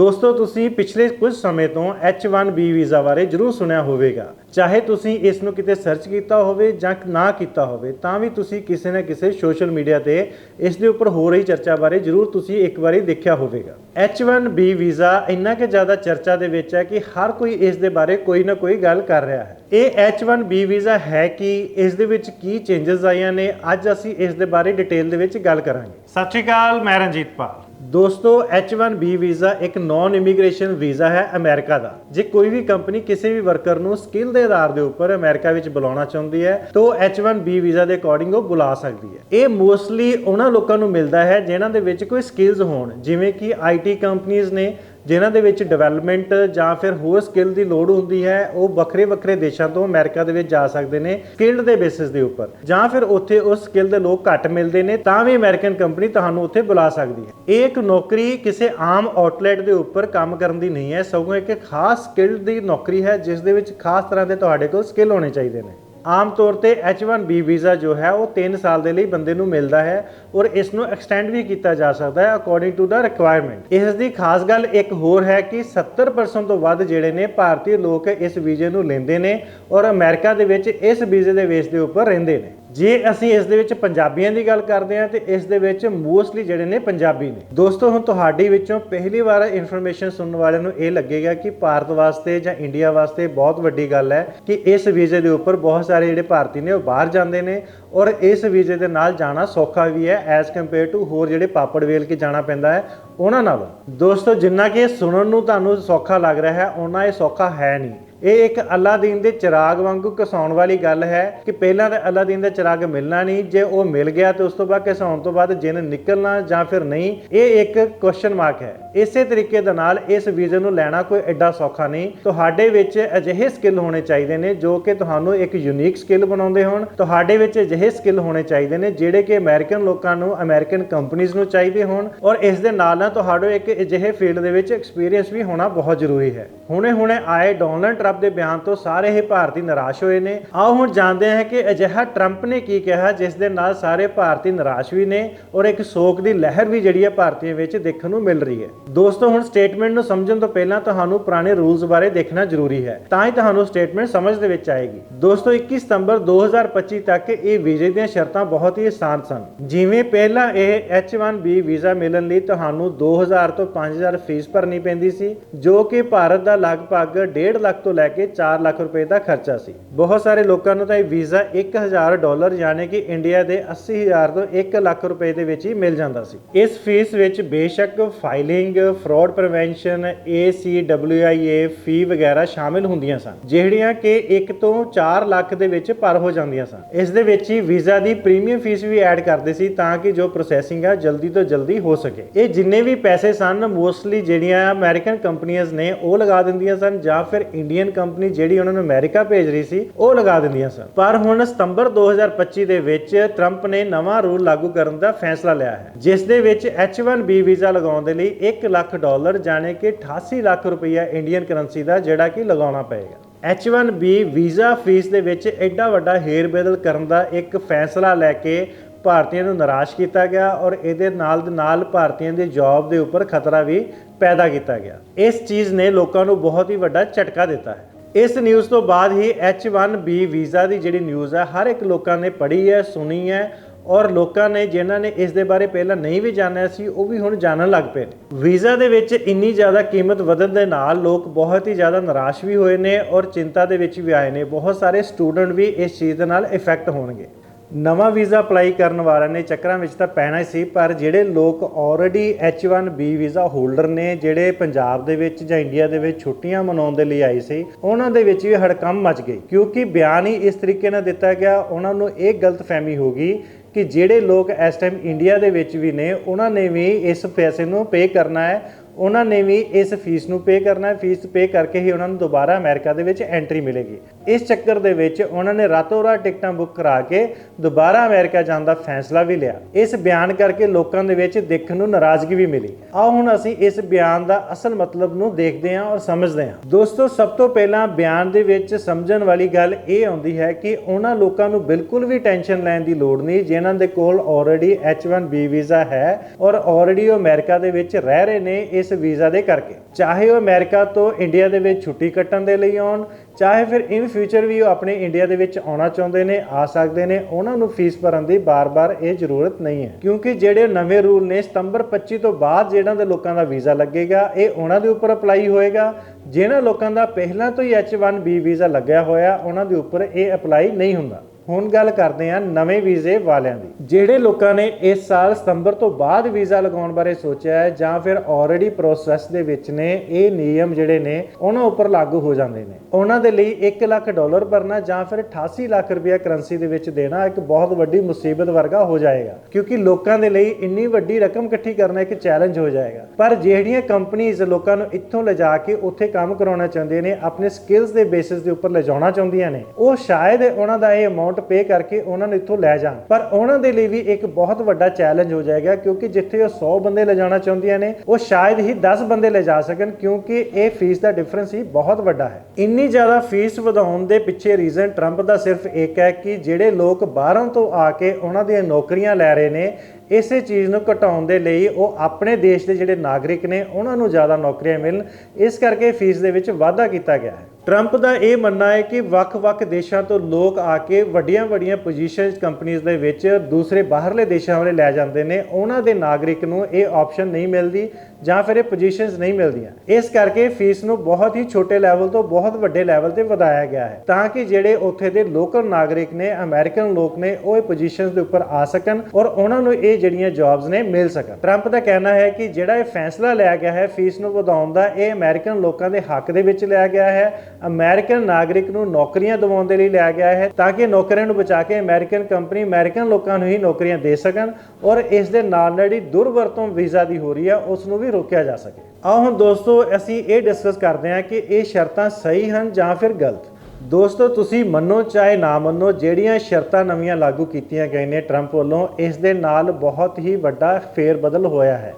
ਦੋਸਤੋ, ਤੁਸੀਂ ਪਿਛਲੇ ਕੁਝ ਸਮੇਂ ਤੋਂ H1B ਵੀਜ਼ਾ ਬਾਰੇ ਜ਼ਰੂਰ ਸੁਣਿਆ ਹੋਵੇਗਾ। ਚਾਹੇ ਤੁਸੀਂ ਇਸ ਨੂੰ ਕਿਤੇ ਸਰਚ ਕੀਤਾ ਹੋਵੇ ਜਾਂ ਨਾ ਕੀਤਾ ਹੋਵੇ, ਤਾਂ ਵੀ ਤੁਸੀਂ ਕਿਸੇ ਨਾ ਕਿਸੇ ਸੋਸ਼ਲ ਮੀਡੀਆ ਤੇ ਇਸ ਦੇ ਉੱਪਰ ਹੋ ਰਹੀ ਚਰਚਾ ਬਾਰੇ ਜ਼ਰੂਰ ਤੁਸੀਂ ਇੱਕ ਵਾਰੀ ਦੇਖਿਆ ਹੋਵੇਗਾ। H1B ਵੀਜ਼ਾ ਇੰਨਾ ਕਿ ਜ਼ਿਆਦਾ ਚਰਚਾ ਦੇ ਵਿੱਚ ਹੈ ਕਿ ਹਰ ਕੋਈ ਇਸ ਦੇ ਬਾਰੇ ਕੋਈ ਨਾ ਕੋਈ ਗੱਲ ਕਰ ਰਿਹਾ ਹੈ। ਇਹ H1B ਵੀਜ਼ਾ ਹੈ ਕਿ ਇਸ ਦੇ ਵਿੱਚ ਕੀ ਚੇਂਜਸ ਆਈਆਂ ਨੇ, ਅੱਜ ਅਸੀਂ ਇਸ ਦੇ ਬਾਰੇ ਡਿਟੇਲ ਦੇ ਵਿੱਚ ਗੱਲ ਕਰਾਂਗੇ। ਸਤਿ ਸ਼੍ਰੀ ਅਕਾਲ, ਮੈਂ ਰਣਜੀਤ ਪਾਲ। ਦੋਸਤੋ H1B ਵੀਜ਼ਾ ਇੱਕ ਨਾਨ ਇਮੀਗ੍ਰੇਸ਼ਨ ਵੀਜ਼ਾ ਹੈ ਅਮਰੀਕਾ ਦਾ। ਜੇ ਕੋਈ ਵੀ ਕੰਪਨੀ ਕਿਸੇ ਵੀ ਵਰਕਰ ਨੂੰ ਸਕਿੱਲ ਦੇ ਆਧਾਰ ਦੇ ਉੱਪਰ ਅਮਰੀਕਾ ਵਿੱਚ ਬੁਲਾਉਣਾ ਚਾਹੁੰਦੀ ਹੈ, ਤਾਂ ਉਹ H1B ਵੀਜ਼ਾ ਦੇ ਅਕੋਰਡਿੰਗ ਉਹ ਬੁਲਾ ਸਕਦੀ ਹੈ। ਇਹ ਮੋਸਟਲੀ ਉਹਨਾਂ ਲੋਕਾਂ ਨੂੰ ਮਿਲਦਾ ਹੈ ਜਿਨ੍ਹਾਂ ਦੇ ਵਿੱਚ ਕੋਈ ਸਕਿੱਲਸ ਹੋਣ, ਜਿਵੇਂ ਕਿ IT ਕੰਪਨੀਆਂ ਨੇ ਜਿਨ੍ਹਾਂ ਦੇ ਵਿੱਚ ਡਿਵੈਲਪਮੈਂਟ ਜਾਂ ਫਿਰ ਹੋਰ ਸਕਿੱਲ ਦੀ ਲੋੜ ਹੁੰਦੀ ਹੈ, ਉਹ ਵੱਖਰੇ ਵੱਖਰੇ ਦੇਸ਼ਾਂ ਤੋਂ ਅਮਰੀਕਾ ਦੇ ਵਿੱਚ ਜਾ ਸਕਦੇ ਨੇ ਸਕਿੱਲਡ ਦੇ ਬੇਸਿਸ ਦੇ ਉੱਪਰ। ਜਾਂ ਫਿਰ ਉੱਥੇ ਉਸ ਸਕਿੱਲ ਦੇ ਲੋਕ ਘੱਟ ਮਿਲਦੇ ਨੇ, ਤਾਂ ਵੀ ਅਮਰੀਕਨ ਕੰਪਨੀ ਤੁਹਾਨੂੰ ਉੱਥੇ ਬੁਲਾ ਸਕਦੀ ਹੈ। ਇਹ ਇੱਕ ਨੌਕਰੀ ਕਿਸੇ ਆਮ ਆਊਟਲੈਟ ਦੇ ਉੱਪਰ ਕੰਮ ਕਰਨ ਦੀ ਨਹੀਂ ਹੈ, ਸਗੋਂ ਇੱਕ ਖਾਸ ਸਕਿੱਲ ਦੀ ਨੌਕਰੀ ਹੈ, ਜਿਸ ਦੇ ਵਿੱਚ ਖਾਸ ਤਰ੍ਹਾਂ ਦੇ ਤੁਹਾਡੇ ਕੋਲ ਸਕਿੱਲ ਹੋਣੇ ਚਾਹੀਦੇ ਨੇ। ਆਮ ਤੌਰ ਤੇ H1B ਵੀਜ਼ਾ ਜੋ ਹੈ, ਉਹ 3 ਸਾਲ ਦੇ ਲਈ ਬੰਦੇ ਨੂੰ ਮਿਲਦਾ ਹੈ ਔਰ ਇਸ ਨੂੰ ਐਕਸਟੈਂਡ ਵੀ ਕੀਤਾ ਜਾ ਸਕਦਾ ਹੈ ਅਕੋਰਡਿੰਗ ਟੂ ਦਾ ਰਿਕੁਆਇਰਮੈਂਟ ਇਸ ਦੀ ਖਾਸ ਗੱਲ ਇੱਕ ਹੋਰ ਹੈ ਕਿ 70% ਤੋਂ ਵੱਧ ਜਿਹੜੇ ਨੇ ਭਾਰਤੀ ਲੋਕ ਇਸ ਵੀਜ਼ੇ ਨੂੰ ਲੈਂਦੇ ਨੇ ਔਰ ਅਮਰੀਕਾ ਦੇ ਵਿੱਚ ਇਸ ਵੀਜ਼ੇ ਦੇ ਵੇਸ ਦੇ ਉੱਪਰ ਰਹਿੰਦੇ ਨੇ। ਜੇ ਅਸੀਂ ਇਸ ਦੇ ਵਿੱਚ ਪੰਜਾਬੀਆਂ ਦੀ ਗੱਲ ਕਰਦੇ ਹਾਂ, ਤੇ ਇਸ ਦੇ ਵਿੱਚ ਮੋਸਟਲੀ ਜਿਹੜੇ ਨੇ ਪੰਜਾਬੀ ਨੇ। ਦੋਸਤੋ, ਹੁਣ ਤੁਹਾਡੀ ਵਿੱਚੋਂ ਪਹਿਲੀ ਵਾਰ ਇਨਫੋਰਮੇਸ਼ਨ ਸੁਣਨ ਵਾਲਿਆਂ ਨੂੰ ਇਹ ਲੱਗੇਗਾ ਕਿ ਭਾਰਤ ਵਾਸਤੇ ਜਾਂ ਇੰਡੀਆ ਵਾਸਤੇ ਬਹੁਤ ਵੱਡੀ ਗੱਲ ਹੈ ਕਿ ਇਸ ਵੀਜ਼ੇ ਦੇ ਉੱਪਰ ਬਹੁਤ ਸਾਰੇ ਜਿਹੜੇ ਭਾਰਤੀ ਨੇ ਉਹ ਬਾਹਰ ਜਾਂਦੇ ਨੇ ਔਰ ਇਸ ਵੀਜ਼ੇ ਦੇ ਨਾਲ ਜਾਣਾ ਸੌਖਾ ਵੀ ਹੈ ਐਜ਼ ਕੰਪੇਅਰ ਟੂ ਹੋਰ ਜਿਹੜੇ ਪਾਪੜ ਵੇਲ ਕੇ ਜਾਣਾ ਪੈਂਦਾ ਹੈ ਉਹਨਾਂ ਨਾਲ। ਦੋਸਤੋ, ਜਿੰਨਾ ਕਿ ਸੁਣਨ ਨੂੰ ਤੁਹਾਨੂੰ ਸੌਖਾ ਲੱਗ ਰਿਹਾ ਹੈ ਉਹਨਾਂ ਇਹ ਸੌਖਾ ਹੈ ਨਹੀਂ। ਇਹ ਇੱਕ ਅਲਾਦੀਨ ਦੇ ਚਿਰਾਗ ਵਾਂਗੂ ਘਸਾਉਣ ਵਾਲੀ ਗੱਲ ਹੈ ਕਿ ਪਹਿਲਾਂ ਤਾਂ ਅਲਾਦੀਨ ਦਾ ਚਿਰਾਗ ਮਿਲਣਾ ਨਹੀਂ, ਜੇ ਉਹ ਮਿਲ ਗਿਆ ਤੇ ਉਸ ਤੋਂ ਬਾਅਦ ਘਸਾਉਣ ਤੋਂ ਬਾਅਦ ਜਿੰਨ ਨਿਕਲਣਾ ਜਾਂ ਫਿਰ ਨਹੀਂ, ਇਹ ਇੱਕ ਕੁਐਸਚਨ ਮਾਰਕ ਹੈ। ਇਸੇ ਤਰੀਕੇ ਦੇ ਨਾਲ ਇਸ ਵੀਜ਼ੇ ਨੂੰ ਲੈਣਾ ਕੋਈ ਐਡਾ ਸੌਖਾ ਨਹੀਂ। ਤੁਹਾਡੇ ਵਿੱਚ ਅਜਿਹੇ ਸਕਿੱਲ ਹੋਣੇ ਚਾਹੀਦੇ ਨੇ ਜੋ ਕਿ ਤੁਹਾਨੂੰ ਇੱਕ ਯੂਨੀਕ ਸਕਿੱਲ ਬਣਾਉਂਦੇ ਹੋਣ। ਤੁਹਾਡੇ ਵਿੱਚ ਅਜਿਹੇ ਸਕਿੱਲ ਹੋਣੇ ਚਾਹੀਦੇ ਨੇ ਜਿਹੜੇ ਕਿ ਅਮਰੀਕਨ ਲੋਕਾਂ ਨੂੰ ਅਮਰੀਕਨ ਕੰਪਨੀਆਂ ਨੂੰ ਚਾਹੀਦੇ ਹੋਣ ਔਰ ਇਸ ਦੇ ਨਾਲ ਨਾਲ ਤੁਹਾਡੇ ਇੱਕ ਅਜਿਹੇ ਫੀਲਡ ਦੇ ਵਿੱਚ ਐਕਸਪੀਰੀਅੰਸ ਵੀ ਹੋਣਾ ਬਹੁਤ ਜ਼ਰੂਰੀ ਹੈ। ਹੁਣੇ ਹੁਣੇ ਆਏ ਡੋਨਲਡ ਟਰੰਪ ਦੇ ਬਿਆਨ ਤੋਂ ਸਾਰੇ ਹੀ ਭਾਰਤੀ ਨਿਰਾਸ਼ ਹੋਏ ਨੇ। ਆਓ ਹੁਣ ਜਾਣਦੇ ਹਾਂ ਕਿ ਅਜਿਹਾ ਟਰੰਪ ਨੇ ਕੀ ਕਿਹਾ, ਜਿਸ ਦੇ ਨਾਲ ਸਾਰੇ ਭਾਰਤੀ ਨਿਰਾਸ਼ ਵੀ ਨੇ ਔਰ ਇੱਕ ਸੋਗ ਦੀ ਲਹਿਰ ਵੀ ਜਿਹੜੀ ਹੈ ਭਾਰਤੀਆਂ ਵਿੱਚ ਦੇਖਣ ਨੂੰ ਮਿਲ ਰਹੀ ਹੈ। ਦੋਸਤੋ, ਹੁਣ ਸਟੇਟਮੈਂਟ ਨੂੰ ਸਮਝਣ ਤੋਂ ਪਹਿਲਾਂ ਤੁਹਾਨੂੰ ਪੁਰਾਣੇ ਰੂਲਸ ਬਾਰੇ ਦੇਖਣਾ ਜ਼ਰੂਰੀ ਹੈ, ਤਾਂ ਹੀ ਤੁਹਾਨੂੰ ਸਟੇਟਮੈਂਟ ਸਮਝ ਦੇ ਵਿੱਚ ਆਏਗੀ। ਦੋਸਤੋ 21 ਸਤੰਬਰ 2025 ਤੱਕ ਇਹ ਵੀਜ਼ੇ ਦੀਆਂ ਸ਼ਰਤਾਂ ਬਹੁਤ ਹੀ ਆਸਾਨ ਸਨ। ਜਿਵੇਂ ਪਹਿਲਾਂ ਇਹ H1B ਵੀਜ਼ਾ ਮਿਲਣ ਲਈ ਤੁਹਾਨੂੰ 2000 ਤੋਂ 5000 ਫੀਸ ਭਰਨੀ ਪੈਂਦੀ ਸੀ, ਜੋ ਕਿ ਭਾਰਤ ਦਾ ਲਗਭਗ 1.5 ਲੱਖ ਤੋਂ ਲੈ ਕੇ 4 ਲੱਖ ਰੁਪਏ ਦਾ ਖਰਚਾ ਸੀ। ਬਹੁਤ ਸਾਰੇ ਲੋਕਾਂ ਨੂੰ ਤਾਂ ਇਹ ਵੀਜ਼ਾ 1000 ਡਾਲਰ ਯਾਨੀ ਕਿ ਇੰਡੀਆ ਦੇ 80000 ਤੋਂ 1 ਲੱਖ ਰੁਪਏ ਦੇ ਵਿੱਚ ਹੀ ਮਿਲ ਜਾਂਦਾ ਸੀ। ਇਸ ਫੀਸ ਵਿੱਚ ਬੇਸ਼ੱਕ filing, fraud prevention ACWIA fee ਵਗੈਰਾ ਸ਼ਾਮਿਲ ਹੁੰਦੀਆਂ ਸਨ, ਜਿਹੜੀਆਂ ਕਿ 1 ਤੋਂ 4 ਲੱਖ ਦੇ ਵਿੱਚ ਪਰ ਹੋ ਜਾਂਦੀਆਂ ਸਨ। ਇਸ ਦੇ ਵਿੱਚ ਹੀ ਵੀਜ਼ਾ ਦੀ ਪ੍ਰੀਮੀਅਮ ਫੀਸ ਵੀ ਐਡ ਕਰਦੇ ਸੀ ਤਾਂ ਕਿ ਜੋ ਪ੍ਰੋਸੈਸਿੰਗ ਆ ਜਲਦੀ ਤੋਂ ਜਲਦੀ ਹੋ ਸਕੇ। ਇਹ ਜਿੰਨੇ ਵੀ ਪੈਸੇ ਸਨ, ਮੋਸਟਲੀ ਜਿਹੜੀਆਂ ਅਮਰੀਕਨ ਕੰਪਨੀਆਂ ਨੇ ਉਹ ਲਗਾ ਦਿੰਦੀਆਂ ਸਨ ਜਾਂ ਫਿਰ ਇੰਡੀਅਨ ਕੰਪਨੀ ਜਿਹੜੀ ਉਹਨਾਂ ਨੂੰ ਅਮਰੀਕਾ ਭੇਜ ਰਹੀ ਸੀ, ਉਹ ਲਗਾ ਦਿੰਦੀਆਂ ਸਨ। ਪਰ ਹੁਣ ਸਤੰਬਰ 2025 ਦੇ ਵਿੱਚ ਟਰੰਪ ਨੇ ਨਵਾਂ ਰੂਲ ਲਾਗੂ ਕਰਨ ਦਾ ਫੈਸਲਾ ਲਿਆ ਹੈ, ਜਿਸ ਦੇ ਵਿੱਚ H1B ਵੀਜ਼ਾ ਲਗਾਉਣ ਦੇ ਲਈ 1 ਲੱਖ ਡਾਲਰ ਜਾਣੇ ਕਿ 88 ਲੱਖ ਰੁਪਈਆ ਇੰਡੀਅਨ ਕਰੰਸੀ ਦਾ ਜਿਹੜਾ ਕਿ ਲਗਾਉਣਾ ਪਏਗਾ। H1B ਵੀਜ਼ਾ ਫੀਸ ਦੇ ਵਿੱਚ ਐਡਾ ਵੱਡਾ ਹੇਰ ਬਦਲ ਕਰਨ ਦਾ ਇੱਕ ਫੈਸਲਾ ਲੈ ਕੇ ਭਾਰਤੀਆਂ ਨੂੰ ਨਿਰਾਸ਼ ਕੀਤਾ ਗਿਆ ਔਰ ਇਹਦੇ ਨਾਲ ਦੇ ਨਾਲ ਭਾਰਤੀਆਂ ਦੀ ਜੌਬ ਦੇ ਉੱਪਰ ਖਤਰਾ ਵੀ ਪੈਦਾ ਕੀਤਾ ਗਿਆ। ਇਸ ਚੀਜ਼ ਨੇ ਲੋਕਾਂ ਨੂੰ ਬਹੁਤ ਹੀ ਵੱਡਾ ਝਟਕਾ ਦਿੱਤਾ ਹੈ। ਇਸ ਨਿਊਜ਼ ਤੋਂ ਬਾਅਦ ਹੀ H1B ਵੀਜ਼ਾ ਦੀ ਜਿਹੜੀ ਨਿਊਜ਼ ਹੈ, ਹਰ ਇੱਕ ਲੋਕਾਂ ਨੇ ਪੜ੍ਹੀ ਹੈ, ਸੁਣੀ ਹੈ ਔਰ ਲੋਕਾਂ ਨੇ ਜਿਨ੍ਹਾਂ ਨੇ ਇਸ ਦੇ ਬਾਰੇ ਪਹਿਲਾਂ ਨਹੀਂ ਵੀ ਜਾਣਿਆ ਸੀ, ਉਹ ਵੀ ਹੁਣ ਜਾਣਨ ਲੱਗ ਪਏ ਨੇ। ਵੀਜ਼ਾ ਦੇ ਵਿੱਚ ਇੰਨੀ ਜ਼ਿਆਦਾ ਕੀਮਤ ਵਧਣ ਦੇ ਨਾਲ ਲੋਕ ਬਹੁਤ ਹੀ ਜ਼ਿਆਦਾ ਨਿਰਾਸ਼ ਵੀ ਹੋਏ ਨੇ ਔਰ ਚਿੰਤਾ ਦੇ ਵਿੱਚ ਵੀ ਆਏ ਨੇ। ਬਹੁਤ ਸਾਰੇ ਸਟੂਡੈਂਟ ਵੀ ਇਸ ਚੀਜ਼ ਦੇ ਨਾਲ ਇਫੈਕਟ ਹੋਣਗੇ। ਨਵਾਂ ਵੀਜ਼ਾ ਅਪਲਾਈ ਕਰਨ ਵਾਲਿਆਂ ਨੇ ਚੱਕਰਾਂ ਵਿੱਚ ਤਾਂ ਪੈਣਾ ਹੀ ਸੀ, ਪਰ ਜਿਹੜੇ ਲੋਕ ਆਲਰੇਡੀ H1B ਵੀਜ਼ਾ ਹੋਲਡਰ ਨੇ, ਜਿਹੜੇ ਪੰਜਾਬ ਦੇ ਵਿੱਚ ਜਾਂ ਇੰਡੀਆ ਦੇ ਵਿੱਚ ਛੁੱਟੀਆਂ ਮਨਾਉਣ ਦੇ ਲਈ ਆਏ ਸੀ, ਉਹਨਾਂ ਦੇ ਵਿੱਚ ਵੀ ਹੜਕੰਮ ਮਚ ਗਈ ਕਿਉਂਕਿ ਬਿਆਨ ਹੀ ਇਸ ਤਰੀਕੇ ਨਾਲ ਦਿੱਤਾ ਗਿਆ, ਉਹਨਾਂ ਨੂੰ ਇਹ ਗਲਤਫਹਿਮੀ ਹੋ ਗਈ ਕਿ ਜਿਹੜੇ ਲੋਕ ਇਸ ਟਾਈਮ ਇੰਡੀਆ ਦੇ ਵਿੱਚ ਵੀ ਨੇ, ਉਹਨਾਂ ਨੇ ਵੀ ਇਸ ਪੈਸੇ ਨੂੰ ਪੇ ਕਰਨਾ ਹੈ ਉਹਨਾਂ ਨੇ ਵੀ ਇਸ ਫੀਸ ਨੂੰ ਪੇ ਕਰਨਾ ਹੈ। ਫੀਸ ਪੇ ਕਰਕੇ ਹੀ ਉਹਨਾਂ ਨੂੰ ਦੁਬਾਰਾ ਅਮਰੀਕਾ ਦੇ ਵਿੱਚ ਐਂਟਰੀ ਮਿਲੇਗੀ। ਇਸ ਚੱਕਰ ਦੇ ਵਿੱਚ ਉਹਨਾਂ ਨੇ ਰਾਤੋਂ ਰਾਤ ਟਿਕਟਾਂ ਬੁੱਕ ਕਰਾ ਕੇ ਦੁਬਾਰਾ ਅਮਰੀਕਾ ਜਾਣ ਦਾ ਫੈਸਲਾ ਵੀ ਲਿਆ। ਇਸ ਬਿਆਨ ਕਰਕੇ ਲੋਕਾਂ ਦੇ ਵਿੱਚ ਦੇਖਣ ਨੂੰ ਨਾਰਾਜ਼ਗੀ ਵੀ ਮਿਲੀ। ਆਓ ਹੁਣ ਅਸੀਂ ਇਸ ਬਿਆਨ ਦਾ ਅਸਲ ਮਤਲਬ ਨੂੰ ਦੇਖਦੇ ਹਾਂ ਔਰ ਸਮਝਦੇ ਹਾਂ। ਦੋਸਤੋ, ਸਭ ਤੋਂ ਪਹਿਲਾਂ ਬਿਆਨ ਦੇ ਵਿੱਚ ਸਮਝਣ ਵਾਲੀ ਗੱਲ ਇਹ ਆਉਂਦੀ ਹੈ ਕਿ ਉਹਨਾਂ ਲੋਕਾਂ ਨੂੰ ਬਿਲਕੁਲ ਵੀ ਟੈਨਸ਼ਨ ਲੈਣ ਦੀ ਲੋੜ ਨਹੀਂ, ਜਿਨ੍ਹਾਂ ਦੇ ਕੋਲ ਆਲਰੇਡੀ H1B ਵੀਜ਼ਾ ਹੈ ਔਰ ਆਲਰੇਡੀ ਉਹ ਅਮਰੀਕਾ ਦੇ ਵਿੱਚ ਰਹਿ ਰਹੇ ਨੇ। ਇਸ ਇਸ ਵੀਜ਼ਾ ਦੇ ਕਰਕੇ। ਚਾਹੇ ਉਹ ਅਮਰੀਕਾ ਤੋਂ ਇੰਡੀਆ ਦੇ ਵਿੱਚ ਛੁੱਟੀ ਕੱਟਣ ਦੇ ਲਈ ਆਉਣ, ਚਾਹੇ ਫਿਰ ਇਨ ਫਿਊਚਰ ਵੀ ਉਹ ਆਪਣੇ ਇੰਡੀਆ ਦੇ ਵਿੱਚ ਆਉਣਾ ਚਾਹੁੰਦੇ ਨੇ, ਆ ਸਕਦੇ ਨੇ, ਉਹਨਾਂ ਨੂੰ ਫੀਸ ਭਰਨ ਦੀ ਬਾਰ-ਬਾਰ ਇਹ ਜ਼ਰੂਰਤ ਨਹੀਂ ਹੈ। ਕਿਉਂਕਿ ਜਿਹੜੇ ਨਵੇਂ ਰੂਲ ਨੇ, ਸਤੰਬਰ 25 ਤੋਂ ਬਾਅਦ ਜਿਹੜਾ ਦੇ ਲੋਕਾਂ ਦਾ ਵੀਜ਼ਾ ਲੱਗੇਗਾ, ਇਹ ਉਹਨਾਂ ਦੇ ਉੱਪਰ ਅਪਲਾਈ ਹੋਏਗਾ। ਜਿਨ੍ਹਾਂ ਲੋਕਾਂ ਦਾ ਪਹਿਲਾਂ ਤੋਂ ਹੀ H1B ਵੀਜ਼ਾ ਲੱਗਿਆ ਹੋਇਆ, ਉਹਨਾਂ ਦੇ ਉੱਪਰ ਇਹ ਅਪਲਾਈ ਨਹੀਂ ਹੁੰਦਾ। ਹੁਣ ਗੱਲ ਕਰਦੇ ਹਾਂ ਨਵੇਂ ਵੀਜ਼ੇ ਵਾਲਿਆਂ ਦੀ। ਜਿਹੜੇ ਲੋਕਾਂ ਨੇ ਇਸ ਸਾਲ ਸਤੰਬਰ ਤੋਂ ਬਾਅਦ ਵੀਜ਼ਾ ਲਗਾਉਣ ਬਾਰੇ ਸੋਚਿਆ ਹੈ ਜਾਂ ਫਿਰ ਆਲਰੇਡੀ ਪ੍ਰੋਸੈਸ ਦੇ ਵਿੱਚ ਨੇ, ਇਹ ਨਿਯਮ ਜਿਹੜੇ ਨੇ, ਉਹਨਾਂ ਉੱਪਰ ਲਾਗੂ ਹੋ ਜਾਂਦੇ ਨੇ। ਉਹਨਾਂ ਦੇ ਲਈ 1 ਲੱਖ ਡਾਲਰ ਭਰਨਾ ਜਾਂ ਫਿਰ 88 ਲੱਖ ਰੁਪਏ ਕਰੰਸੀ ਦੇ ਵਿੱਚ ਦੇਣਾ ਇੱਕ ਬਹੁਤ ਵੱਡੀ ਮੁਸੀਬਤ ਵਰਗਾ ਹੋ ਜਾਏਗਾ। ਕਿਉਂਕਿ ਲੋਕਾਂ ਦੇ ਲਈ ਇੰਨੀ ਵੱਡੀ ਰਕਮ ਇਕੱਠੀ ਕਰਨਾ ਇੱਕ ਚੈਲੰਜ ਹੋ ਜਾਏਗਾ। ਪਰ ਜਿਹੜੀਆਂ ਕੰਪਨੀਆਂ ਲੋਕਾਂ ਨੂੰ ਇੱਥੋਂ ਲਿਜਾ ਕੇ ਉੱਥੇ ਕੰਮ ਕਰਾਉਣਾ ਚਾਹੁੰਦੇ ਨੇ, ਆਪਣੇ ਸਕਿੱਲਸ ਦੇ ਬੇਸਿਸ ਦੇ ਉੱਪਰ ਲਿਜਾਉਣਾ ਚਾਹੁੰਦੀਆਂ ਨੇ, ਉਹ ਸ਼ਾਇਦ ਉਹਨਾਂ ਦਾ ਇਹ ਅਮਾਉਂਟ ਪੇ ਕਰਕੇ ਉਹਨਾਂ ਨੂੰ ਇੱਥੋਂ ਲੈ ਜਾਣ। ਪਰ ਉਹਨਾਂ ਦੇ ਲਈ ਵੀ ਇੱਕ ਬਹੁਤ ਵੱਡਾ ਚੈਲੰਜ ਹੋ ਜਾਏਗਾ ਕਿਉਂਕਿ ਜਿੱਥੇ ਉਹ 100 ਬੰਦੇ ਲਿਜਾਣਾ ਚਾਹੁੰਦੀਆਂ ਨੇ, ਉਹ ਸ਼ਾਇਦ ਹੀ 10 ਬੰਦੇ ਲਿਜਾ ਸਕਣ ਕਿਉਂਕਿ ਇਹ ਫੀਸ ਦਾ ਡਿਫਰੈਂਸ ਹੀ ਬਹੁਤ ਵੱਡਾ ਹੈ। ਇੰਨੀ ਜ਼ਿਆਦਾ ਫੀਸ ਵਧਾਉਣ ਦੇ ਪਿੱਛੇ ਰੀਜ਼ਨ ਟਰੰਪ ਦਾ ਸਿਰਫ ਇੱਕ ਹੈ ਕਿ ਜਿਹੜੇ ਲੋਕ ਬਾਹਰੋਂ ਤੋਂ ਆ ਕੇ ਉਹਨਾਂ ਦੀਆਂ ਨੌਕਰੀਆਂ ਲੈ ਰਹੇ ਨੇ, ਇਸੇ ਚੀਜ਼ ਨੂੰ ਘਟਾਉਣ ਦੇ ਲਈ ਉਹ ਆਪਣੇ ਦੇਸ਼ ਦੇ ਜਿਹੜੇ ਨਾਗਰਿਕ ਨੇ, ਉਹਨਾਂ ਨੂੰ ਜ਼ਿਆਦਾ ਨੌਕਰੀਆਂ ਮਿਲਣ। ਇਸ ਕਰਕੇ ਫੀਸ ਦੇ ਵਿੱਚ ਵਾਧਾ ਕੀਤਾ ਗਿਆ ਹੈ। ਟਰੰਪ ਦਾ ਇਹ ਮੰਨਣਾ ਹੈ ਕਿ ਵੱਖ-ਵੱਖ ਦੇਸ਼ਾਂ ਤੋਂ ਲੋਕ ਆ ਕੇ ਵੱਡੀਆਂ-ਵੱਡੀਆਂ ਪੋਜੀਸ਼ਨਸ ਕੰਪਨੀਆਂ ਦੇ ਵਿੱਚ ਦੂਸਰੇ ਬਾਹਰਲੇ ਦੇਸ਼ਾਂ ਵਾਲੇ ਲੈ ਜਾਂਦੇ ਨੇ। ਉਹਨਾਂ ਦੇ ਨਾਗਰਿਕ ਨੂੰ ਇਹ ਆਪਸ਼ਨ ਨਹੀਂ ਮਿਲਦੀ। ਜਾਂ ਫਿਰ ਇਹ ਪੋਜੀਸ਼ਨਸ ਨਹੀਂ ਮਿਲਦੀਆਂ। ਇਸ ਕਰਕੇ ਫੀਸ ਨੂੰ ਬਹੁਤ ਹੀ ਛੋਟੇ ਲੈਵਲ ਤੋਂ ਬਹੁਤ ਵੱਡੇ ਲੈਵਲ ਤੇ ਵਧਾਇਆ ਗਿਆ ਹੈ, ਤਾਂ ਕਿ ਜਿਹੜੇ ਉੱਥੇ ਦੇ ਲੋਕਲ ਨਾਗਰਿਕ ਨੇ ਅਮਰੀਕਨ ਲੋਕ ਨੇ, ਉਹ ਇਹ ਪੋਜੀਸ਼ਨਸ ਦੇ ਉੱਪਰ ਆ ਸਕਣ ਔਰ ਉਹਨਾਂ ਨੂੰ ਇਹ ਜਿਹੜੀਆਂ ਜੌਬਸ ਨੇ ਮਿਲ ਸਕਣ। ਟਰੰਪ ਦਾ ਕਹਿਣਾ ਹੈ ਕਿ ਜਿਹੜਾ ਇਹ ਫੈਸਲਾ ਲਿਆ ਗਿਆ ਹੈ ਫੀਸ ਨੂੰ ਵਧਾਉਣ ਦਾ, ਇਹ ਅਮਰੀਕਨ ਲੋਕਾਂ ਦੇ ਹੱਕ ਦੇ ਵਿੱਚ ਲਿਆ ਗਿਆ ਹੈ। ਅਮਰੀਕਨ ਨਾਗਰਿਕ ਨੂੰ ਨੌਕਰੀਆਂ ਦਿਵਾਉਣ ਦੇ ਲਈ ਲਿਆ ਗਿਆ ਹੈ, ਤਾਂ ਕਿ ਨੌਕਰੀਆਂ ਨੂੰ ਬਚਾ ਕੇ ਅਮਰੀਕਨ ਕੰਪਨੀ ਅਮਰੀਕਨ ਲੋਕਾਂ ਨੂੰ ਹੀ ਨੌਕਰੀਆਂ ਦੇ ਸਕਣ ਔਰ ਇਸ ਦੇ ਨਾਲ ਨਾਲ ਜਿਹੜੀ ਦੁਰਵਰਤੋਂ ਵੀਜ਼ਾ ਦੀ ਹੋ ਰਹੀ ਹੈ, ਉਸ ਨੂੰ ਵੀ ਰੋਕਿਆ ਜਾ ਸਕੇ। ਆਓ ਹੁਣ ਦੋਸਤੋ ਅਸੀਂ ਇਹ ਡਿਸਕਸ ਕਰਦੇ ਹਾਂ ਕਿ ਇਹ ਸ਼ਰਤਾਂ ਸਹੀ ਹਨ ਜਾਂ ਫਿਰ ਗਲਤ। ਦੋਸਤੋ ਤੁਸੀਂ ਮੰਨੋ ਚਾਹੇ ਨਾ ਮੰਨੋ, ਜਿਹੜੀਆਂ ਸ਼ਰਤਾਂ ਨਵੀਆਂ ਲਾਗੂ ਕੀਤੀਆਂ ਗਈਆਂ ਨੇ ਟਰੰਪ ਵੱਲੋਂ, ਇਸ ਦੇ ਨਾਲ ਬਹੁਤ ਹੀ ਵੱਡਾ ਫੇਰ ਬਦਲ ਹੋਇਆ ਹੈ।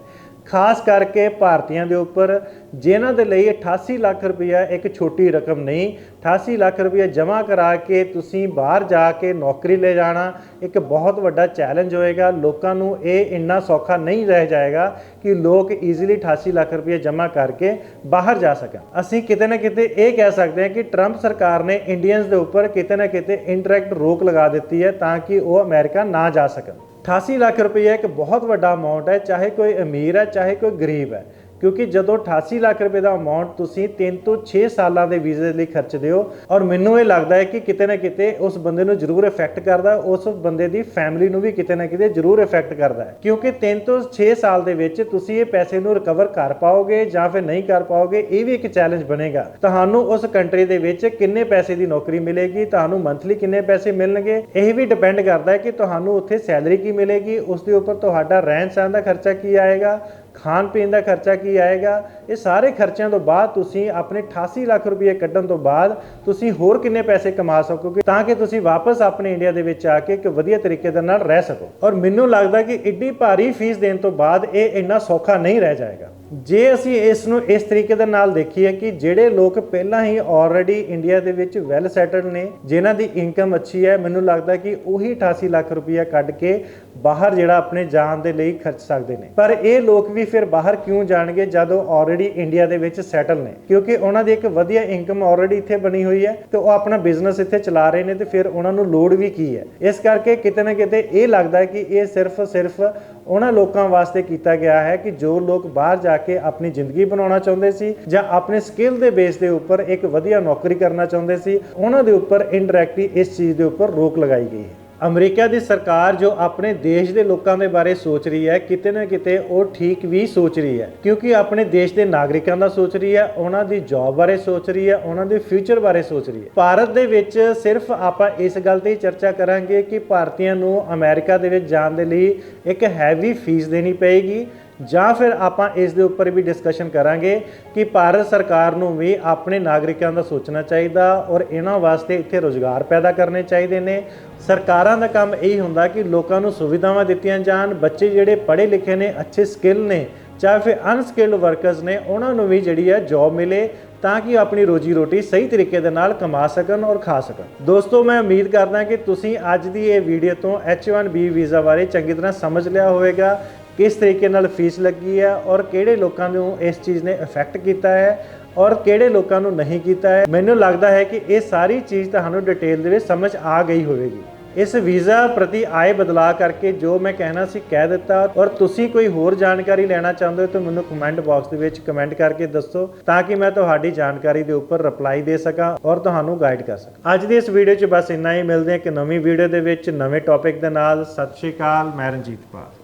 ਖਾਸ ਕਰਕੇ ਭਾਰਤੀਆਂ ਦੇ ਉੱਪਰ, ਜਿਨ੍ਹਾਂ ਦੇ ਲਈ 88 ਲੱਖ ਰੁਪਇਆ ਇੱਕ ਛੋਟੀ ਰਕਮ ਨਹੀਂ 88 ਲੱਖ ਰੁਪਇਆ ਜਮ੍ਹਾਂ ਕਰਾ ਕੇ ਤੁਸੀਂ ਬਾਹਰ ਜਾ ਕੇ ਨੌਕਰੀ ਲੈ ਜਾਣਾ, ਇੱਕ ਬਹੁਤ ਵੱਡਾ ਚੈਲੰਜ ਹੋਏਗਾ। ਲੋਕਾਂ ਨੂੰ ਇਹ ਇੰਨਾ ਸੌਖਾ ਨਹੀਂ ਰਹਿ ਜਾਏਗਾ ਕਿ ਲੋਕ ਈਜ਼ੀਲੀ 88 ਲੱਖ ਰੁਪਏ ਜਮ੍ਹਾਂ ਕਰਕੇ ਬਾਹਰ ਜਾ ਸਕਣ। ਅਸੀਂ ਕਿਤੇ ਨਾ ਕਿਤੇ ਇਹ ਕਹਿ ਸਕਦੇ ਹਾਂ ਕਿ ਟਰੰਪ ਸਰਕਾਰ ਨੇ ਇੰਡੀਅਨਸ ਦੇ ਉੱਪਰ ਕਿਤੇ ਨਾ ਕਿਤੇ ਇੰਡਾਇਰੈਕਟ ਰੋਕ ਲਗਾ ਦਿੱਤੀ ਹੈ ਤਾਂ ਕਿ ਉਹ ਅਮਰੀਕਾ ਨਾ ਜਾ ਸਕਣ। 88 ਲੱਖ ਰੁਪਏ ਇੱਕ ਬਹੁਤ ਵੱਡਾ ਅਮਾਉਂਟ ਹੈ, ਚਾਹੇ ਕੋਈ ਅਮੀਰ ਹੈ, ਚਾਹੇ ਕੋਈ ਗਰੀਬ ਹੈ। ਕਿਉਂਕਿ ਜਦੋਂ 88 ਲੱਖ ਰੁਪਏ ਦਾ ਅਮਾਉਂਟ ਤੁਸੀਂ 3 ਤੋਂ 6 ਸਾਲਾਂ ਦੇ ਵੀਜ਼ੇ ਲਈ ਖਰਚਦੇ ਹੋ, ਔਰ ਮੈਨੂੰ ਇਹ ਲੱਗਦਾ ਹੈ ਕਿ ਕਿਤੇ ਨਾ ਕਿਤੇ ਉਸ ਬੰਦੇ ਨੂੰ ਜ਼ਰੂਰ ਇਫੈਕਟ ਕਰਦਾ ਉਸ ਬੰਦੇ ਦੀ ਫੈਮਿਲੀ ਨੂੰ ਵੀ ਕਿਤੇ ਨਾ ਕਿਤੇ ਜ਼ਰੂਰ ਇਫੈਕਟ ਕਰਦਾ ਹੈ। ਕਿਉਂਕਿ 3 ਤੋਂ 6 ਸਾਲ ਦੇ ਵਿੱਚ ਤੁਸੀਂ ਇਹ ਪੈਸੇ ਨੂੰ ਰਿਕਵਰ ਕਰ ਪਾਓਗੇ ਜਾਂ ਫਿਰ ਨਹੀਂ ਕਰ ਪਾਓਗੇ, ਇਹ ਵੀ ਇੱਕ ਚੈਲੰਜ ਬਣੇਗਾ। ਤੁਹਾਨੂੰ ਉਸ ਕੰਟਰੀ ਦੇ ਵਿੱਚ ਕਿੰਨੇ ਪੈਸੇ ਦੀ ਨੌਕਰੀ ਮਿਲੇਗੀ, ਤੁਹਾਨੂੰ ਮੰਥਲੀ ਕਿੰਨੇ ਪੈਸੇ ਮਿਲਣਗੇ, ਇਹ ਵੀ ਡਿਪੈਂਡ ਕਰਦਾ ਹੈ ਕਿ ਤੁਹਾਨੂੰ ਉੱਥੇ ਸੈਲਰੀ ਕੀ ਮਿਲੇਗੀ, ਉਸ ਦੇ ਉੱਪਰ ਤੁਹਾਡਾ ਰਹਿਣ ਸਹਿਣ ਦਾ ਖਰਚਾ ਕੀ ਆਏਗਾ ਖਾਣ ਪੀਣ ਦਾ ਖਰਚਾ ਕੀ ਆਏਗਾ? ਇਹ ਸਾਰੇ ਖਰਚਿਆਂ ਤੋਂ ਬਾਅਦ ਤੁਸੀਂ ਆਪਣੇ 88 ਲੱਖ ਰੁਪਏ ਕੱਢਣ ਤੋਂ ਬਾਅਦ ਤੁਸੀਂ ਹੋਰ ਕਿੰਨੇ ਪੈਸੇ ਕਮਾ ਸਕੋਗੇ? ਤਾਂ ਕਿ ਤੁਸੀਂ ਵਾਪਸ ਆਪਣੇ ਇੰਡੀਆ ਦੇ ਵਿੱਚ ਆ ਕੇ ਇੱਕ ਵਧੀਆ ਤਰੀਕੇ ਦੇ ਨਾਲ ਰਹਿ ਸਕੋ। ਔਰ ਮੈਨੂੰ ਲੱਗਦਾ ਕਿ ਇੱਡੀ ਭਾਰੀ ਫੀਸ ਦੇਣ ਤੋਂ ਬਾਅਦ ਇਹ ਇੰਨਾ ਸੌਖਾ ਨਹੀਂ ਰਹਿ ਜਾਏਗਾ। ਜੇ ਅਸੀਂ ਇਸ ਨੂੰ ਇਸ ਤਰੀਕੇ ਦੇ ਨਾਲ ਦੇਖੀਏ ਕਿ ਜਿਹੜੇ ਲੋਕ ਪਹਿਲਾਂ ਹੀ ਆਲਰੇਡੀ ਇੰਡੀਆ ਦੇ ਵਿੱਚ ਵੈਲ ਸੈਟਲਡ ਨੇ, ਜਿਨ੍ਹਾਂ ਦੀ ਇਨਕਮ ਅੱਛੀ ਹੈ, ਮੈਨੂੰ ਲੱਗਦਾ ਕਿ ਉਹੀ 88 ਲੱਖ ਰੁਪਇਆ ਕੱਢ ਕੇ ਬਾਹਰ ਜਿਹੜਾ ਆਪਣੇ ਜਾਣ ਦੇ ਲਈ ਖਰਚ ਸਕਦੇ ਨੇ। ਪਰ ਇਹ ਲੋਕ ਵੀ ਫਿਰ ਬਾਹਰ ਕਿਉਂ ਜਾਣਗੇ ਜਦੋਂ ਆਲਰੇਡੀ ਇੰਡੀਆ ਦੇ ਵਿੱਚ ਸੈਟਲ ਨੇ? ਕਿਉਂਕਿ ਉਹਨਾਂ ਦੀ ਇੱਕ ਵਧੀਆ ਇਨਕਮ ਆਲਰੇਡੀ ਇੱਥੇ ਬਣੀ ਹੋਈ ਹੈ ਤੇ ਉਹ ਆਪਣਾ ਬਿਜ਼ਨਸ ਇੱਥੇ ਚਲਾ ਰਹੇ ਨੇ ਤੇ ਫਿਰ ਉਹਨਾਂ ਨੂੰ ਲੋੜ ਵੀ ਕੀ ਹੈ? ਇਸ ਕਰਕੇ ਕਿਤੇ ਨਾ ਕਿਤੇ ਇਹ ਲੱਗਦਾ ਹੈ ਕਿ ਇਹ ਸਿਰਫ ਸਿਰਫ ਉਹਨਾਂ ਲੋਕਾਂ ਵਾਸਤੇ ਕੀਤਾ ਗਿਆ ਹੈ ਕਿ ਜੋ ਲੋਕ ਬਾਹਰ ਜਾ ਕੇ ਆਪਣੀ ਜ਼ਿੰਦਗੀ ਬਣਾਉਣਾ ਚਾਹੁੰਦੇ ਸੀ ਜਾਂ ਆਪਣੇ ਸਕਿੱਲ ਦੇ ਬੇਸ ਦੇ ਉੱਪਰ ਇੱਕ ਵਧੀਆ ਨੌਕਰੀ ਕਰਨਾ ਚਾਹੁੰਦੇ ਸੀ, ਉਹਨਾਂ ਦੇ ਉੱਪਰ ਇਨਡਾਇਰੈਕਟਲੀ ਇਸ ਚੀਜ਼ ਦੇ ਉੱਪਰ ਰੋਕ ਲਗਾਈ ਗਈ ਹੈ। ਅਮਰੀਕਾ ਦੀ ਸਰਕਾਰ ਜੋ ਆਪਣੇ ਦੇਸ਼ ਦੇ ਲੋਕਾਂ ਦੇ ਬਾਰੇ ਸੋਚ ਰਹੀ ਹੈ, ਕਿਤੇ ਨਾ ਕਿਤੇ ਉਹ ਠੀਕ ਵੀ ਸੋਚ ਰਹੀ ਹੈ। ਕਿਉਂਕਿ ਆਪਣੇ ਦੇਸ਼ ਦੇ ਨਾਗਰਿਕਾਂ ਦਾ ਸੋਚ ਰਹੀ ਹੈ, ਉਹਨਾਂ ਦੀ ਜੌਬ ਬਾਰੇ ਸੋਚ ਰਹੀ ਹੈ, ਉਹਨਾਂ ਦੇ ਫਿਊਚਰ ਬਾਰੇ ਸੋਚ ਰਹੀ ਹੈ। ਭਾਰਤ ਦੇ ਵਿੱਚ ਸਿਰਫ ਆਪਾਂ ਇਸ ਗੱਲ ਤੇ ਹੀ ਚਰਚਾ ਕਰਾਂਗੇ ਕਿ ਭਾਰਤੀਆਂ ਨੂੰ ਅਮਰੀਕਾ ਦੇ ਵਿੱਚ ਜਾਣ ਦੇ ਲਈ ਇੱਕ ਹੈਵੀ ਫੀਸ ਦੇਣੀ ਪਏਗੀ। ਜਾਂ ਫਿਰ ਆਪਾਂ ਇਸ ਦੇ ਉੱਪਰ ਵੀ ਡਿਸਕਸ਼ਨ ਕਰਾਂਗੇ ਕਿ ਭਾਰਤ ਸਰਕਾਰ ਨੂੰ ਵੀ ਆਪਣੇ ਨਾਗਰਿਕਾਂ ਦਾ ਸੋਚਣਾ ਚਾਹੀਦਾ ਔਰ ਇਹਨਾਂ ਵਾਸਤੇ ਇੱਥੇ ਰੋਜ਼ਗਾਰ ਪੈਦਾ ਕਰਨੇ ਚਾਹੀਦੇ ਨੇ। ਸਰਕਾਰਾਂ ਦਾ ਕੰਮ ਇਹੀ ਹੁੰਦਾ ਕਿ ਲੋਕਾਂ ਨੂੰ ਸੁਵਿਧਾਵਾਂ ਦਿੱਤੀਆਂ ਜਾਣ, ਬੱਚੇ ਜਿਹੜੇ ਪੜ੍ਹੇ ਲਿਖੇ ਨੇ, ਅੱਛੇ ਸਕਿੱਲ ਨੇ ਚਾਹੇ ਫਿਰ ਅਨਸਕਿਲਡ ਵਰਕਰਸ ਨੇ, ਉਹਨਾਂ ਨੂੰ ਵੀ ਜਿਹੜੀ ਹੈ ਜੌਬ ਮਿਲੇ ਤਾਂ ਕਿ ਆਪਣੀ ਰੋਜੀ ਰੋਟੀ ਸਹੀ ਤਰੀਕੇ ਦੇ ਨਾਲ ਕਮਾ ਸਕਣ ਔਰ ਖਾ ਸਕਣ। ਦੋਸਤੋ, ਮੈਂ ਉਮੀਦ ਕਰਦਾ ਕਿ ਤੁਸੀਂ ਅੱਜ ਦੀ ਇਹ ਵੀਡੀਓ ਤੋਂ H1B ਵੀਜ਼ਾ ਬਾਰੇ ਚੰਗੀ ਤਰ੍ਹਾਂ ਸਮਝ ਲਿਆ ਹੋਵੇਗਾ। ਕਿਸ ਤਰੀਕੇ ਨਾਲ ਫੀਸ ਲੱਗੀ ਹੈ ਔਰ ਕਿਹੜੇ ਲੋਕਾਂ ਨੂੰ ਇਸ ਚੀਜ਼ ਨੇ ਇਫੈਕਟ ਕੀਤਾ ਹੈ ਔਰ ਕਿਹੜੇ ਲੋਕਾਂ ਨੂੰ ਨਹੀਂ ਕੀਤਾ ਹੈ? ਮੈਨੂੰ ਲੱਗਦਾ ਹੈ ਕਿ ਇਹ ਸਾਰੀ ਚੀਜ਼ ਤੁਹਾਨੂੰ ਡਿਟੇਲ ਦੇ ਵਿੱਚ ਸਮਝ ਆ ਗਈ ਹੋਵੇਗੀ। ਇਸ ਵੀਜ਼ਾ ਪ੍ਰਤੀ ਆਏ ਬਦਲਾਅ ਕਰਕੇ ਜੋ ਮੈਂ ਕਹਿਣਾ ਸੀ ਕਹਿ ਦਿੱਤਾ ਔਰ ਤੁਸੀਂ ਕੋਈ ਹੋਰ ਜਾਣਕਾਰੀ ਲੈਣਾ ਚਾਹੁੰਦੇ ਹੋ ਤਾਂ ਮੈਨੂੰ ਕਮੈਂਟ ਬਾਕਸ ਦੇ ਵਿੱਚ ਕਮੈਂਟ ਕਰਕੇ ਦੱਸੋ ਤਾਂ ਕਿ ਮੈਂ ਤੁਹਾਡੀ ਜਾਣਕਾਰੀ ਦੇ ਉੱਪਰ ਰਿਪਲਾਈ ਦੇ ਸਕਾਂ ਔਰ ਤੁਹਾਨੂੰ ਗਾਈਡ ਕਰ ਸਕਾਂ। ਅੱਜ ਦੀ ਇਸ ਵੀਡੀਓ 'ਚ ਬਸ ਇੰਨਾ ਹੀ। ਮਿਲਦੇ ਹਾਂ ਕਿ ਨਵੀਂ ਵੀਡੀਓ ਦੇ ਵਿੱਚ ਨਵੇਂ ਟੌਪਿਕ ਦੇ ਨਾਲ। ਸਤਿ ਸ਼੍ਰੀ ਅਕਾਲ, ਮੈਂ ਰਣਜੀਤ ਪਾਲ।